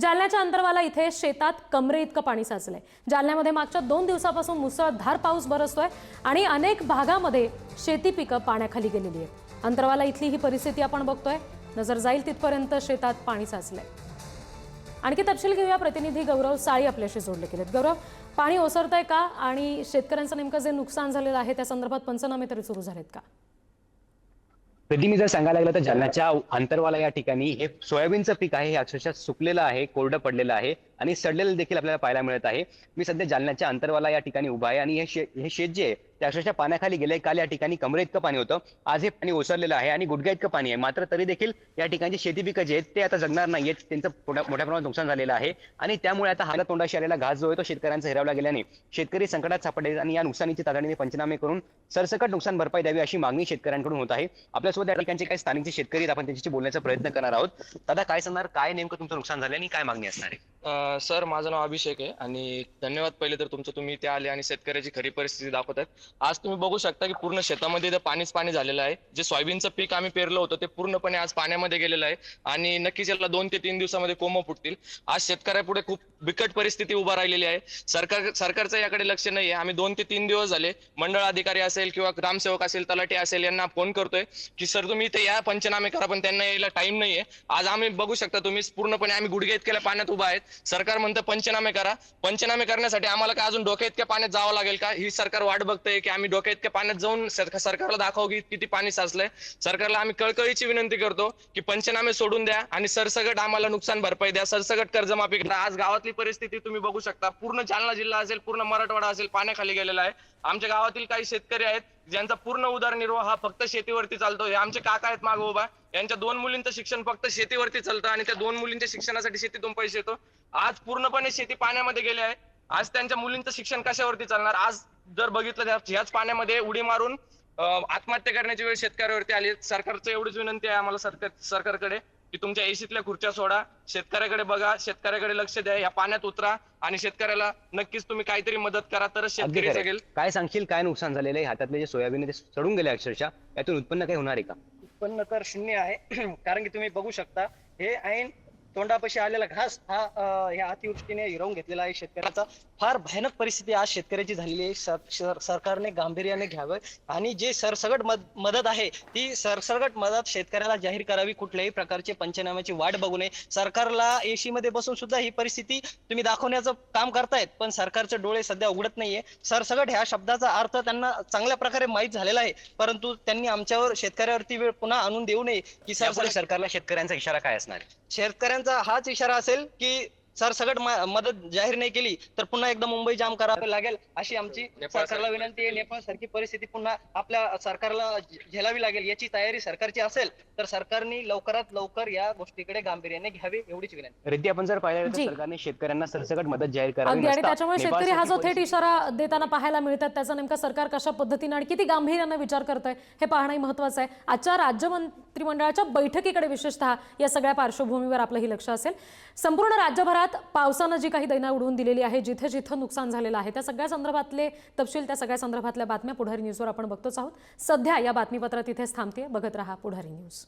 जालन्याच्या अंतरवाला इथे शेतात कमरे इतकं पाणी साचलंय. जालन्यामध्ये मागच्या दोन दिवसापासून मुसळधार पाऊस बरसतोय आणि अनेक भागामध्ये शेती पिकं पाण्याखाली गेलेली आहेत. अंतरवाला इथली ही परिस्थिती आपण बघतोय. नजर जाईल तिथपर्यंत शेतात पाणी साचलंय. आणखी तपशील घेऊया. प्रतिनिधी गौरव साळी आपल्याशी जोडले गेलेत. गौरव पाणी ओसरतंय का? आणि शेतकऱ्यांचं नेमकं जे नुकसान झालेलं आहे त्या संदर्भात पंचनामे तरी सुरू झालेत का? कधी मी जर सांगायला लागलं तर जालन्याच्या अंतरवाला या ठिकाणी हे सोयाबीनचं पीक आहे हे अक्षरशः सुकलेलं आहे कोरडं पडलेलं आहे आणि सडलेलं देखील आपल्याला पाहायला मिळत आहे. मी सध्या जालन्याच्या अंतरवाला या ठिकाणी उभा आहे आणि हे शे हे शेत जे आहे ते अक्षरशः पाण्याखाली गेले. काल या ठिकाणी कमरे इतकं पाणी होतं. आज हे पाणी ओसरलेलं आहे आणि गुडघ्या इतकं पाणी आहे. मात्र तरी देखील या ठिकाणची शेती पिकं जे आहेत ते आता जगणार नाहीयेत. त्यांचं मोठ्या प्रमाणात नुकसान झालेलं आहे. आणि त्यामुळे आता हाला तोंडाशी आलेला घास जो आहे तो शेतकऱ्यांचा हिरावला गेल्याने शेतकरी संकटात सापडले आणि या नुकसानीची तातडीने पंचनामे करून सरसकट नुकसान भरपाई द्यावी अशी मागणी शेतकऱ्यांकडून होत आहे. आपल्यासोबत या ठिकाणचे काही स्थानिक शेतकरी आपण त्यांच्याशी बोलण्याचा प्रयत्न करणार आहोत. दादा काय सांगणार? काय नेमकं तुमचं नुकसान झालं आणि काय मागणी असणार आहे? अ, सर माझं नाव अभिषेक आहे आणि धन्यवाद पहिले तर तुमचं. तुम्ही इथे आले आणि शेतकऱ्याची खरी परिस्थिती दाखवतात आज तुम्ही बघू शकता की पूर्ण शेतामध्ये इथं पाणीच पाणी झालेलं आहे. जे सोयाबीनचं पीक आम्ही पेरलं होतं ते पूर्णपणे आज पाण्यामध्ये गेलेलं आहे आणि नक्कीच याला दोन ते तीन दिवसामध्ये कोम फुटतील. आज शेतकऱ्यापुढे खूप बिकट परिस्थिती उभा राहिलेली आहे. सरकार सरकारचं याकडे लक्ष नाही आहे आम्ही दोन ते तीन दिवस झाले मंडळ अधिकारी असेल किंवा ग्रामसेवक असेल तलाठी असेल यांना फोन करतोय की सर तुम्ही इथे या पंचनामे करा पण त्यांना यायला टाइम नाहीये. आज आम्ही बघू शकता तुम्ही पूर्णपणे आम्ही गुडघे केल्या पाण्यात उभा आहेत. सरकार म्हणतं पंचनामे करा. पंचनामे करण्यासाठी आम्हाला काय अजून डोक्या इतक्या पाण्यात जावं लागेल का? ही सरकार वाट बघतंय की आम्ही डोक्या इतक्या पाण्यात जाऊन सरकारला दाखवू की किती पाणी साचलंय. सरकारला आम्ही कळकळीची विनंती करतो की पंचनामे सोडून द्या आणि सरसगट आम्हाला नुकसान भरपाई द्या. सरसगट कर्जमाफी करा. आज गावातली परिस्थिती तुम्ही बघू शकता. पूर्ण जालना जिल्हा असेल पूर्ण मराठवाडा असेल पाण्याखाली गेलेला आहे. आमच्या गावातील काही शेतकरी आहेत ज्यांचा पूर्ण उदरनिर्वाह हा फक्त शेतीवरती चालतो हे आमचे काका आहेत मागे उभा. यांच्या दोन मुलींचं शिक्षण फक्त शेतीवरती चालतं आणि त्या दोन मुलींच्या शिक्षणासाठी शेतीतून पैसे येतो. आज पूर्णपणे शेती पाण्यामध्ये गेले आहे. आज त्यांच्या मुलींचं शिक्षण कशावरती चालणार? आज जर बघितलं ह्याच पाण्यामध्ये उडी मारून आत्महत्या करण्याची वेळ शेतकऱ्यावरती आली सरकारचं एवढीच विनंती आहे आम्हाला सरकार सरकारकडे. की तुमच्या एसीतल्या खुर्च्या सोडा शेतकऱ्याकडे बघा शेतकऱ्याकडे लक्ष द्या या पाण्यात उतरा आणि शेतकऱ्याला नक्कीच तुम्ही काहीतरी मदत करा तरच अगदी शेतकरी. जगेल. काय सांगशील काय नुकसान झालेलं आहे? हातातले जे सोयाबीन आहे ते सडून गेले अक्षरशः. यातून उत्पन्न काही होणार आहे का? उत्पन्न तर शून्य आहे. कारण की तुम्ही बघू शकता हे ऐन तोंडापाशी आलेला घास हा ह्या अतिवृष्टीने हिरावून घेतलेला आहे शेतकऱ्याचा. फार भयानक परिस्थिती आज शेतकऱ्याची झालेली आहे. सर- सर- सरकारने गांभीर्याने घ्यावं आणि जे सरसगट मद- मदत आहे ती सरसगट मदत शेतकऱ्याला जाहीर करावी कुठल्याही प्रकारचे पंचनाम्याची वाट बघू नये. सरकारला एसी मध्ये बसून सुद्धा ही परिस्थिती तुम्ही दाखवण्याचं काम करतायत पण सरकारचे डोळे सध्या उघडत नाहीये. सरसगट ह्या शब्दाचा अर्थ त्यांना चांगल्या प्रकारे माहीत झालेला आहे परंतु त्यांनी आमच्यावर शेतकऱ्यावरती वेळ पुन्हा आणून देऊ नये की सरकारला शेतकऱ्यांचा इशारा काय असणार? आहे हाच इशारा असेल की सरसगट म- मदत जाहीर नाही केली तर पुन्हा एकदा मुंबई जाम करावे लागेल अशी आमची सरकारला विनंती आहे. नेपाळ सारखी परिस्थिती पुन्हा आपल्या सरकारला झेलावी लागेल याची तयारी सरकारची असेल तर सरकारने लवकरात लवकर या गोष्टीकडे गांभीर्याने घ्यावी एवढीच विनंती. रिद्धी आपण जर पाहिलं तर. सरकारने शेतकऱ्यांना सरसकट मदत जाहीर करावी आणि. त्याच्यामुळे शेतकरी हा जो थेट इशारा देताना पाहायला मिळतात त्याचा नेमका सरकार कशा पद्धतीने आणि किती गांभीर्यानं विचार करत आहे हे पाहणंही महत्वाचं आहे. आजच्या राज्य मंत्रिमंडळाच्या बैठकीकडे विशेषतः या सगळ्या पार्श्वभूमीवर आपलंही लक्ष असेल. संपूर्ण राज्यभरात पावसानं जी काही दैना उडवून दिलेली आहे जिथे जिथं नुकसान झालेलं आहे त्या सगळ्या संदर्भातले तपशील त्या सगळ्या संदर्भातल्या बातम्या पुढारी न्यूजवर आपण बघतोच आहोत. सध्या या बातमीपत्रात इथेच थांबते. बघत रहा पुढारी न्यूज.